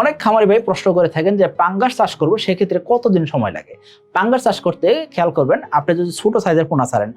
অনেক খামারি ভাই প্রশ্ন করে থাকেন যে পাঙ্গাস চাষ করব, সেক্ষেত্রে কতদিন সময় লাগে? পাঙ্গাস চাষ করতে খেয়াল করবেন, আপনি যদি ছোট সাইজের পোনা ছাড়েন,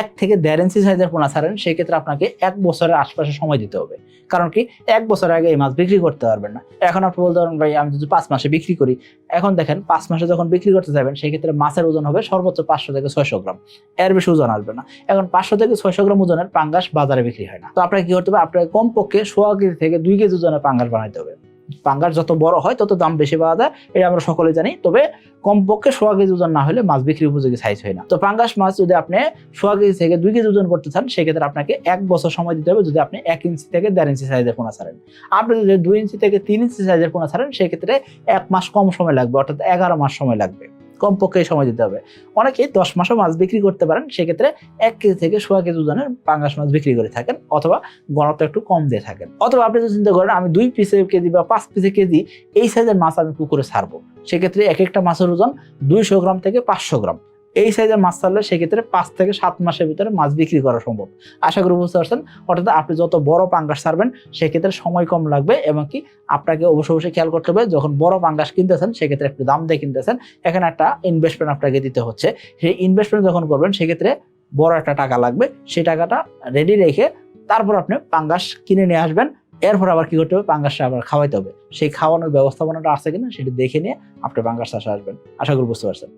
এক থেকে দেড় ইঞ্চি সাইজের পোনা ছাড়েন, সেক্ষেত্রে আপনাকে এক বছরের আশপাশে সময় দিতে হবে। কারণ কি, এক বছর আগে এই মাছ বিক্রি করতে পারবেন না। এখন আপনি বলতে পারেন, ভাই, আমি যদি পাঁচ মাসে বিক্রি করি। এখন দেখেন, পাঁচ মাসে যখন বিক্রি করতে যাবেন, সেক্ষেত্রে মাছের ওজন হবে সর্বোচ্চ পাঁচশো থেকে ছয়শো গ্রাম। এর বেশি ওজন আসবে না। এখন পাঁচশো থেকে ছয়শো গ্রাম ওজনের পাঙ্গাস বাজারে বিক্রি হয় না। তো আপনাকে কি করতে হবে? আপনাকে কমপক্ষে সোয়া কেজি থেকে দুই কেজি ওজনের পাঙ্গাস বানাইতে হবে। পাঙ্গাস যত বড় হয়, তত দাম বেশি পাওয়া যায়। এটা আমরা সকলে জানি। তবে কমপক্ষে সোয়া কেজি ওজন না হলে মাছ বিক্রি উপযোগী সাইজ হয় না। তো পাঙ্গাস মাছ যদি আপনি সোয়া কেজি থেকে দুই কেজি ওজন করতে চান, সেক্ষেত্রে আপনাকে এক বছর সময় দিতে হবে যদি আপনি এক ইঞ্চি থেকে দেড় ইঞ্চি সাইজের পোনা ছাড়েন। আপনি যদি দুই ইঞ্চি থেকে তিন ইঞ্চি সাইজের পোনা ছাড়েন, সেক্ষেত্রে এক মাস কম সময় লাগবে, অর্থাৎ এগারো মাস সময় লাগবে। কমপক্ষে সময় দিতে হবে। অনেকেই দশ মাসও মাছ বিক্রি করতে পারেন, সেক্ষেত্রে এক কেজি থেকে সোয়া কেজি ওজনের পাঙ্গাস মাছ বিক্রি করে থাকেন অথবা গণত্ব একটু কম দিয়ে থাকেন। অথবা আপনি যদি চিন্তা করেন, আমি দুই পিসে কেজি বা পাঁচ পিসে কেজি এই সাইজের মাছ আমি পুকুরে ছাড়বো। সেক্ষেত্রে এক একটা মাছের ওজন দুইশো গ্রাম থেকে পাঁচশো গ্রাম। এই সাইজের মাছ ছাড়লে সেক্ষেত্রে পাঁচ থেকে সাত মাসের ভিতরে মাছ বিক্রি করা সম্ভব। আশা করি বুঝতে পারছেন। অর্থাৎ আপনি যত বড় পাঙ্গাস ছাড়বেন, সেক্ষেত্রে সময় কম লাগবে এবং কি আপনাকে অবশ্যই অবশ্যই খেয়াল করতে হবে, যখন বড় পাঙ্গাস কিনতেছেন, সেক্ষেত্রে একটু দাম দিয়ে কিনতেছেন। এখানে একটা ইনভেস্টমেন্ট আপনাকে দিতে হচ্ছে। সেই ইনভেস্টমেন্ট যখন করবেন, সেক্ষেত্রে বড় একটা টাকা লাগবে। সেই টাকাটা রেডি রেখে তারপর আপনি পাঙ্গাস কিনে নিয়ে আসবেন। এরপর আবার কি করতে হবে? পাঙ্গাসটা আবার খাওয়াইতে হবে। সেই খাওয়ানোর ব্যবস্থাপনাটা আছে কিনা, সেটা দেখে নিয়ে আপনি পাঙ্গাস চাষে আসবেন। আশা করি বুঝতে পারছেন।